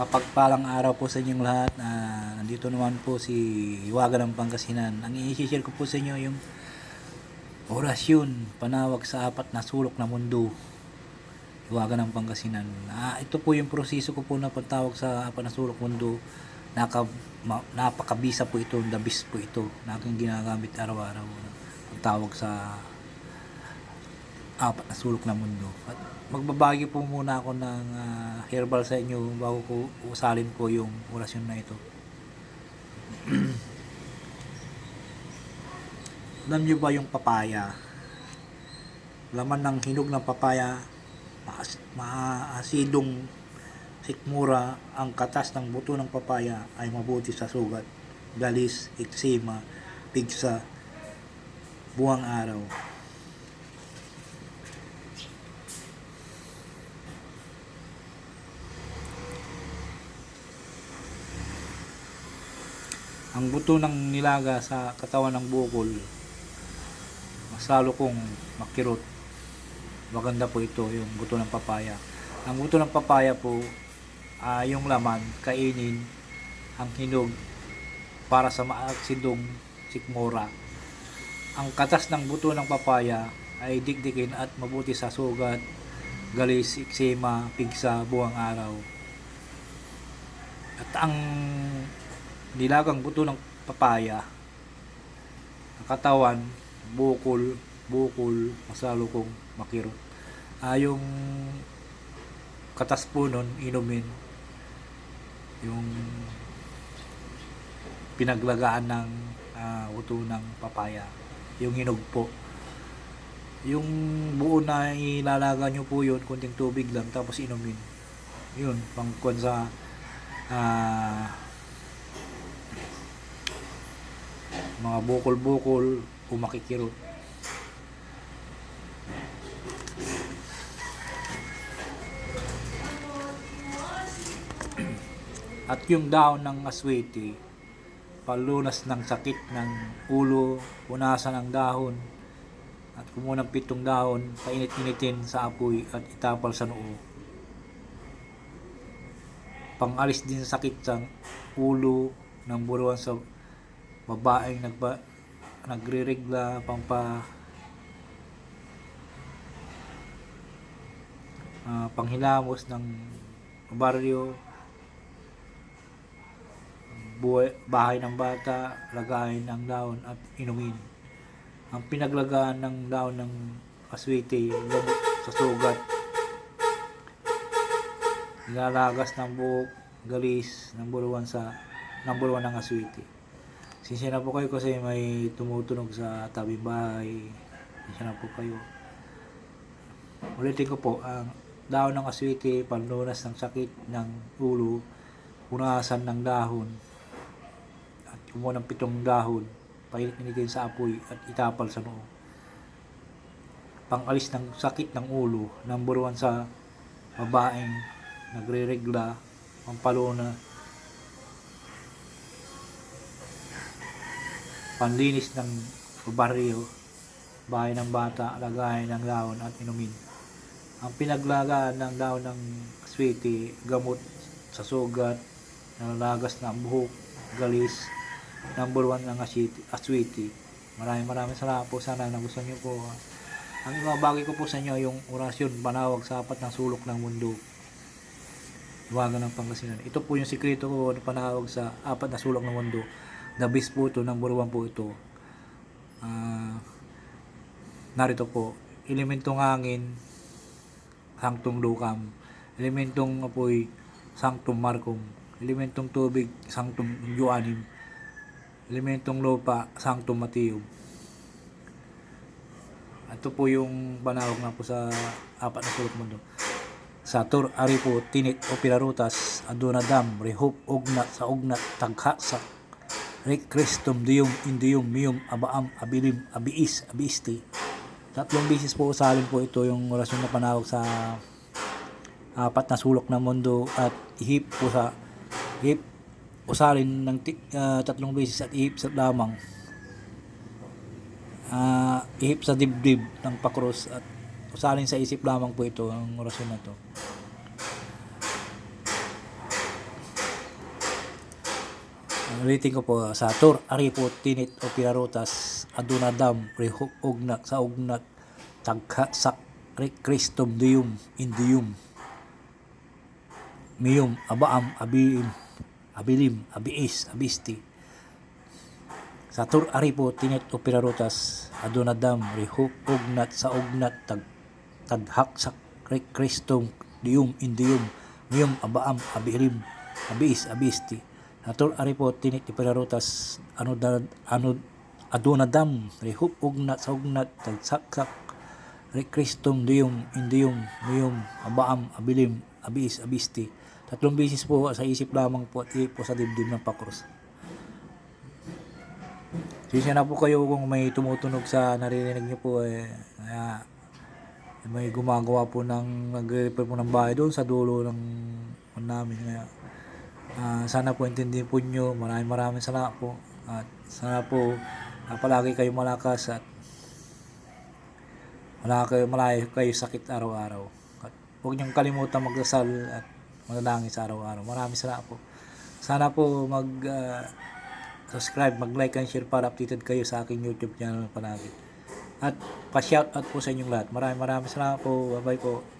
Mapagpalang araw po sa inyong lahat. Ah, nandito naman po si Iwaga ng Pangasinan. Ang i-share ko po sa inyo yung orasyon, panawag sa apat na sulok na mundo. Iwaga ng Pangasinan. Ah, ito po yung proseso ko po na pagtawag sa apat na sulok mundo. Naka, ma, napakabisa po ito, the best po ito na aking ginagamit araw-araw. Pagtawag sa apat na sulok na mundo. At magbabagi po muna ako ng ah, herbal sa inyo bago ko usalin po yung orasyon na ito. Alam niyo ba yung papaya? Laman ng hinog ng papaya, maas- maasidong sikmura, ang katas ng buto ng papaya ay mabuti sa sugat, galis, eksema, pigsa, buwang araw. Ang buto ng nilaga sa katawan ng bukol mas lalo kong makirot. Maganda po ito yung buto ng papaya. Ang buto ng papaya po ah, yung laman kainin ang hinog para sa maaksidong sikmura. Ang katas ng buto ng papaya ay dikdikin at mabuti sa sugat galis, eksema, pigsa, buwang araw. At ang nilagang buto ng papaya. Ang katawan bukol bukol masalo kong makirot. Ah yung katas po nun inumin. Yung pinaglagaan ng ah, buto ng papaya. Yung hinog po. Yung buo na ilalaga nyo po yun kunting tubig lang tapos inumin. Yun pangkuan sa ah mga bukol-bukol o makikirot. At yung daon ng aswete, palunas ng sakit ng ulo, punasan ng dahon, at kumunang pitong dahon, painit-initin sa apoy at itapal sa noo. Pangalis din sa sakit sa ulo ng buruan sa babaeng nagba nagre-regla pampa ah, panghilamos ng baryo buhay, bahay ng bata lagayin ng daon at inumin. Ang pinaglagaan ng daon ng gamot sa sugat. Nilalagas ng buhok galis ng buluan sa ng buluan ng aswete Sinsya na po kayo kasi may tumutunog sa tabi bahay. Sinsya na po kayo. Ulitin ko po, ang dahon ng aswite, panlunas ng sakit ng ulo, punasan ng dahon, at kumuha ng pitong dahon, painit-initin sa apoy at itapal sa noo. Pangalis ng sakit ng ulo, ng buruan sa babaeng nagre-regla, pampaluna, panlinis ng baryo, bahay ng bata, lagayan ng dahon at inumin. Ang pinaglagaan ng dahon ng swete, gamot sa sugat, nalalagas na buhok, galis, number one ng aswete. aswete. Maraming maraming salamat po. Sana nagustuhan niyo po. Ang ibabagi ko po sa inyo yung orasyon, panawag sa apat ng sulok ng mundo. Iwagan ng Pangasinan. Ito po yung sikreto ko na panawag sa apat na sulok ng mundo. The best po ito, number one po ito. Ah, narito po, elementong hangin, sanctum lucam. Elementong apoy, sanctum marcum. Elementong tubig, sanctum joanim. Elementong lupa, sanctum mateum. Ito po yung panawag na po sa apat na sulok mundo. Sa tur aripo tinit o pirarutas adunadam rehop ugnat sa ugnat tagha sa Rick Christum Dium Indium Mium Abaam Abilim Abiis Abiisti. Tatlong bisis po usalin po ito yung orasyon na panawag sa apat na sulok ng mundo at ihip po sa ihip usalin ng ah, tatlong beses at ihip sa lamang. Ah, ihip sa dibdib ng pakros at usalin sa isip lamang po ito ang orasyon na to Ulitin ko po sa Tur Aripo Tinit o Pirarutas Aduna Dam Ugnak sa Ugnak Tagha Sak Kristum Dium Indium. Miyum Abaam Abiim Abilim Abiis Abisti. Sa Tur Aripo Tinit o Pirarutas Aduna Dam Ugnat sa Ugnat Tag Taghak Sak Kristum Dium Indium. Miyum Abaam Abirim Abiis Abisti Natur aripo tinit ti pirarutas ano da ano aduna dam rehuk ugnat sa ugnat tagsaksak re Kristum dium indium miyum abaam abilim abis abisti tatlong bisis po sa isip lamang po at po sa dibdib ng pakros Sisya na po kayo kung may tumutunog sa naririnig niyo po eh. Kaya may gumagawa po ng nagre-repair po ng bahay doon sa dulo ng ng namin. Kaya ah, sana po intindihin po nyo. Maraming maraming salamat po. At sana po ah, palagi kayo malakas at wala kayo malayo kayo sakit araw-araw. At huwag niyong kalimutan magdasal at manalangin sa araw-araw. Maraming salamat po. Sana po mag ah, subscribe, mag-like and share para updated kayo sa aking YouTube channel palagi. At pa-shout out po sa inyong lahat. Maraming maraming salamat po. Bye-bye po.